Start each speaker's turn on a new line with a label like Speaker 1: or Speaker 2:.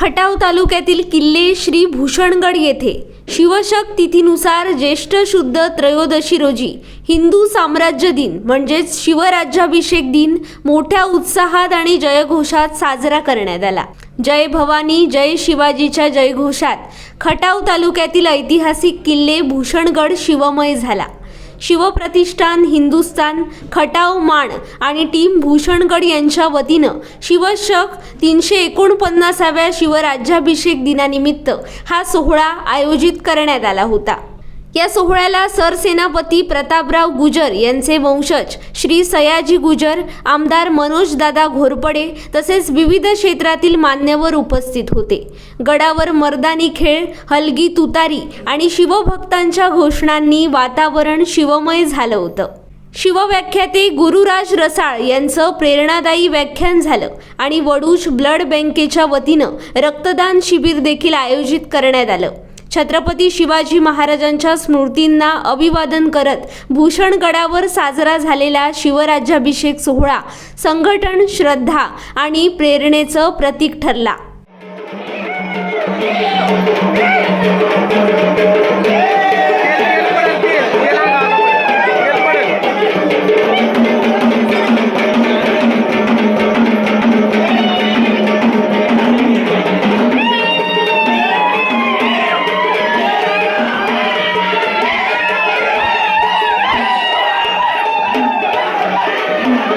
Speaker 1: खटाव तालुक्यातील किल्ले श्री भूषणगड येथे. शिवशक तिथीनुसार ज्येष्ठ शुद्ध त्रयोदशी रोजी हिंदू साम्राज्य दिन म्हणजेच शिवराज्याभिषेक दिन मोठ्या उत्साहात आणि जयघोषात साजरा करण्यात आला. जय भवानी जय शिवाजीच्या जयघोषात खटाव तालुक्यातील ऐतिहासिक किल्ले भूषणगड शिवमय झाला. शिवप्रतिष्ठान हिंदुस्तान खटाव माण आणि टीम भूषणगड यांच्या वतीनं शिवशक तीनशे एकोणपन्नासाव्या शिवराज्याभिषेक दिनानिमित्त हा सोहळा आयोजित करण्यात आला होता. या सोहळ्याला सरसेनापती प्रतापराव गुजर यांचे वंशज श्री सयाजी गुजर आमदार मनोजदादा घोरपडे तसेच विविध क्षेत्रातील मान्यवर उपस्थित होते. गडावर मर्दानी खेळ हलगी तुतारी आणि शिवभक्तांच्या घोषणांनी वातावरण शिवमय झालं होतं. शिवव्याख्याते गुरुराज रसाळ यांचं प्रेरणादायी व्याख्यान झालं आणि वडूज ब्लड बँकेच्या वतीनं रक्तदान शिबिर देखील आयोजित करण्यात आलं. छत्रपती शिवाजी महाराजांच्या स्मृतींना अभिवादन करत भूषणगडावर साजरा झालेला शिवराज्याभिषेक सोहळा संघटन श्रद्धा आणि प्रेरणेचं प्रतीक ठरला. Yeah.